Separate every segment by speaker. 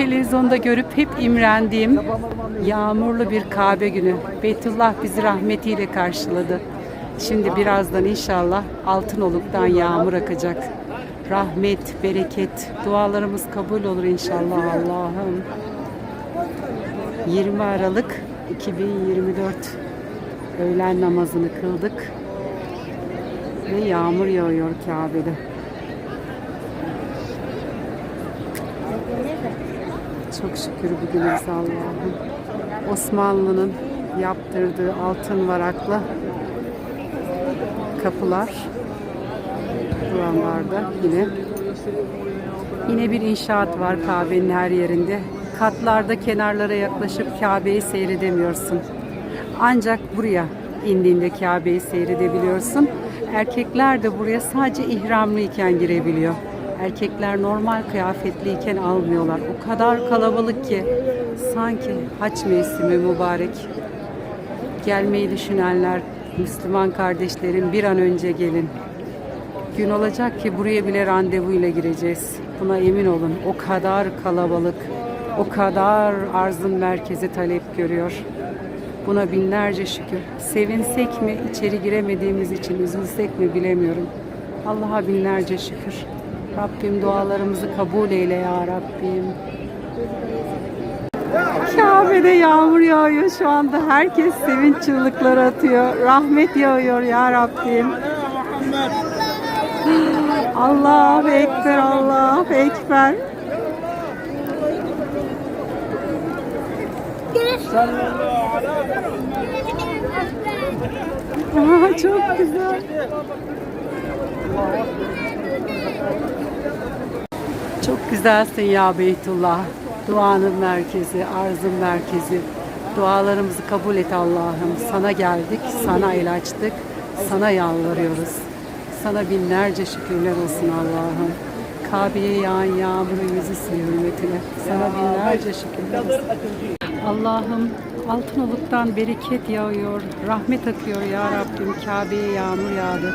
Speaker 1: televizyonda görüp hep imrendiğim yağmurlu bir Kabe günü. Beytullah bizi rahmetiyle karşıladı. Şimdi birazdan inşallah Altınoluk'tan yağmur akacak. Rahmet, bereket, dualarımız kabul olur inşallah Allah'ım. 20 Aralık 2024 öğlen namazını kıldık ve yağmur yağıyor Kabe'de. Çok şükür bugünümüz Allah'ım. Osmanlı'nın yaptırdığı altın varaklı kapılar buralarda yine yine bir inşaat var Kabe'nin her yerinde. Katlarda kenarlara yaklaşıp Kabe'yi seyredemiyorsun. Ancak buraya indiğinde Kabe'yi seyredebiliyorsun. Erkekler de buraya sadece ihramlıyken girebiliyor. Erkekler normal kıyafetliyken almıyorlar. O kadar kalabalık ki sanki haç mevsimi mübarek. Gelmeyi düşünenler, Müslüman kardeşlerim bir an önce gelin. Gün olacak ki buraya bile randevuyla gireceğiz. Buna emin olun. O kadar kalabalık, o kadar arzın merkezi talep görüyor. Buna binlerce şükür. Sevinsek mi, içeri giremediğimiz için üzülsek mi bilemiyorum. Allah'a binlerce şükür. Rabbim dualarımızı kabul eyle ya Rabbim. Kabe'de yağmur yağıyor şu anda. Herkes sevinç çığlıkları atıyor. Rahmet yağıyor ya Rabbim. Allahu Ekber, Allahu Ekber. Aa, çok güzel. Çok güzelsin ya Beytullah. Duanın merkezi, arzın merkezi. Dualarımızı kabul et Allah'ım. Sana geldik, sana el açtık, sana yalvarıyoruz. Sana binlerce şükürler olsun Allah'ım. Kabe'ye yağan yağmurun yüzü suyu hürmetine. Sana binlerce şükürler olsun. Allah'ım Altınoluk'tan bereket yağıyor, rahmet akıyor ya Rabbim. Kabe'ye yağmur yağdı.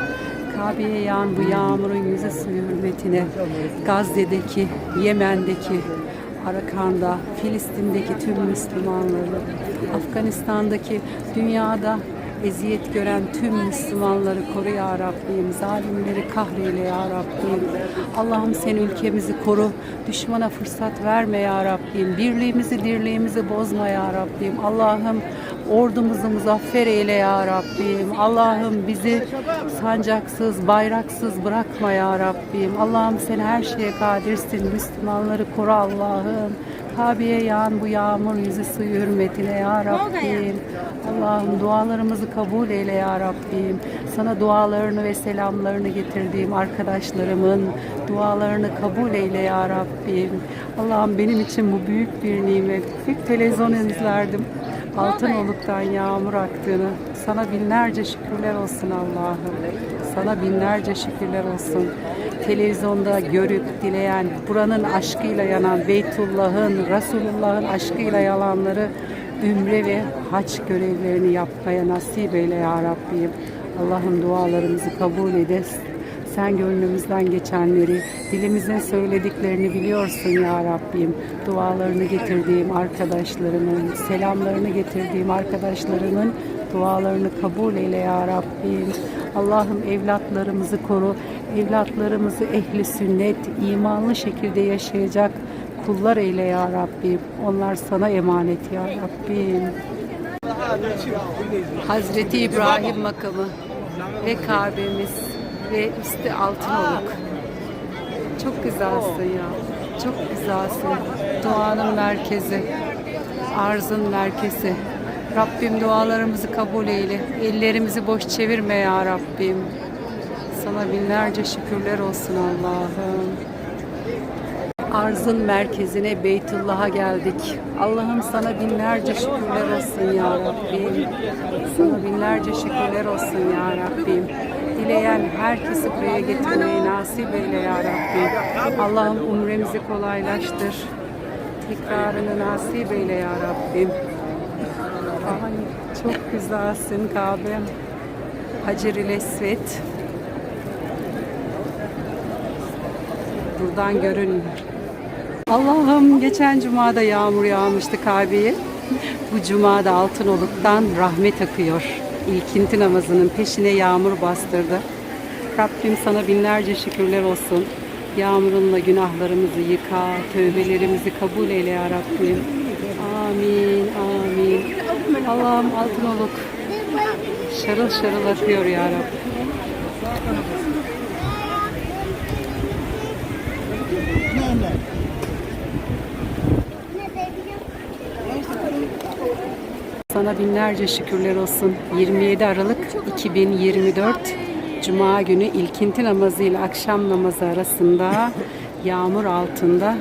Speaker 1: Kabe'ye yağan bu yağmurun yüzü suyu hürmetine Gazze'deki, Yemen'deki, Arakan'da, Filistin'deki tüm Müslümanları, Afganistan'daki dünyada eziyet gören tüm Müslümanları koru ya Rabbim. Zalimleri kahreyle ya Rabbim. Allah'ım sen ülkemizi koru. Düşmana fırsat verme ya Rabbim. Birliğimizi, dirliğimizi bozma ya Rabbim. Allah'ım ordumuzu muzaffer eyle ya Rabbim. Allah'ım bizi sancaksız, bayraksız bırakma ya Rabbim. Allah'ım sen her şeye kadirsin. Müslümanları koru Allah'ım. Kabe'ye yağan bu yağmur yüzü suyu hürmetine ya Rabbim. Allah'ım dualarımızı kabul eyle ya Rabbim. Sana dualarını ve selamlarını getirdiğim arkadaşlarımın dualarını kabul eyle ya Rabbim. Allah'ım benim için bu büyük bir nimet. Hep televizyon izlerdim. Altınoluk'tan yağmur aktığını. Sana binlerce şükürler olsun Allah'ım. Sana binlerce şükürler olsun. Televizyonda görüp dileyen, buranın aşkıyla yanan, Beytullah'ın, Resulullah'ın aşkıyla yalanları ümre ve haç görevlerini yapmaya nasip eyle ya Rabbim. Allah'ım dualarımızı kabul edes. Sen gönlümüzden geçenleri, dilimizin söylediklerini biliyorsun ya Rabbim. Dualarını getirdiğim arkadaşlarımın, selamlarını getirdiğim arkadaşlarımın dualarını kabul eyle ya Rabbim. Allah'ım evlatlarımızı koru. Evlatlarımızı ehli sünnet, imanlı şekilde yaşayacak kullar eyle ya Rabbim. Onlar sana emanet ya Rabbim. Hazreti İbrahim makamı ve Kabe'miz ve üstü Altınoluk. Çok güzelsin ya. Çok güzelsin. Duanın merkezi. Arzın merkezi. Rabbim dualarımızı kabul eyle. Ellerimizi boş çevirme ya Rabbim. Sana binlerce şükürler olsun Allah'ım. Arzın merkezine Beytullah'a geldik. Allah'ım sana binlerce şükürler olsun ya Rabbim. Sana binlerce şükürler olsun ya Rabbim. Dileyen herkesi buraya getirmeyi nasip eyle ya Rabbim. Allah'ım umremizi kolaylaştır. Tekrarını nasip eyle ya Rabbim. Ay, çok güzelsin Kabe'm. Hacer-i Lesvet. Buradan görünmüyor. Allah'ım geçen cumada yağmur yağmıştı Kabe'ye. Bu cumada Altınoluk'tan rahmet akıyor. İlkinti namazının peşine yağmur bastırdı. Rabbim sana binlerce şükürler olsun. Yağmurunla günahlarımızı yıka, tövbelerimizi kabul eyle ya Rabbim. Amin, amin. Allah'ım Altınoluk şarıl şarıl akıyor ya Rabbim. Sana binlerce şükürler olsun. 27 Aralık 2024 Cuma günü ilkinti namazı ile akşam namazı arasında yağmur altında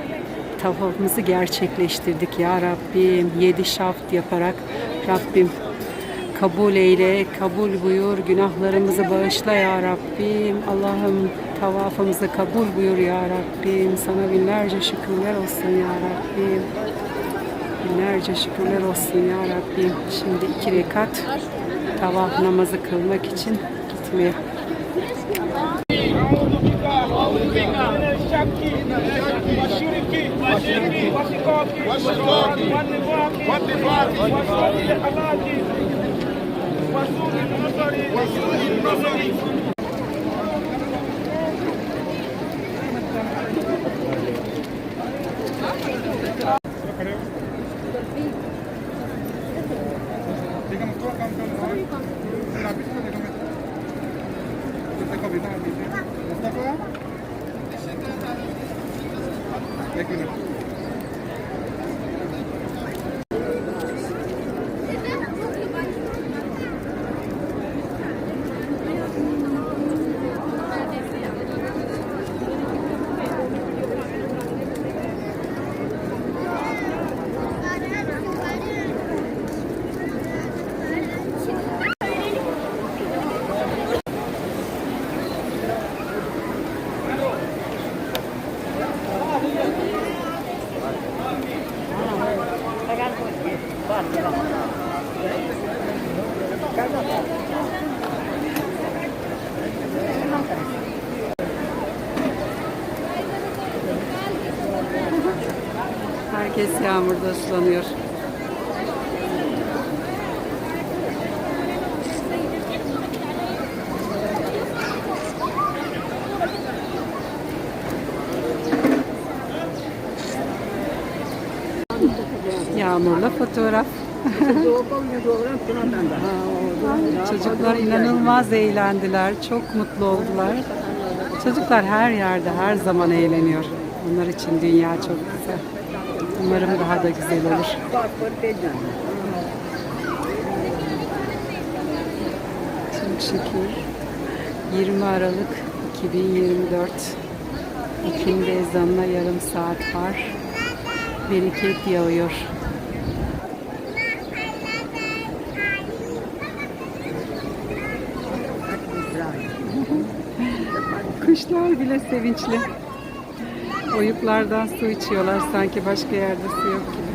Speaker 1: tavafımızı gerçekleştirdik ya Rabbim. Yedi şaft yaparak Rabbim kabul eyle, kabul buyur, günahlarımızı bağışla ya Rabbim. Allah'ım tavafımızı kabul buyur ya Rabbim. Sana binlerce şükürler olsun ya Rabbim. Binlerce şükürler olsun ya Rabbim. Şimdi iki rekat tavaf namazı kılmak için gitmeye.
Speaker 2: Digamos, एक minute
Speaker 1: Herkes yağmurda ıslanıyor. Yağmurla fotoğraf. Çocuklar inanılmaz eğlendiler. Çok mutlu oldular. Çocuklar her yerde her zaman eğleniyor. Onlar için dünya çok güzel. Umarım daha da güzel olur. Çok şükür. 20 Aralık 2024 İkindi ezanına yarım saat var. Bereket yağıyor. Kuşlar bile sevinçli. Oyuklardan su içiyorlar sanki başka yerde su yok gibi.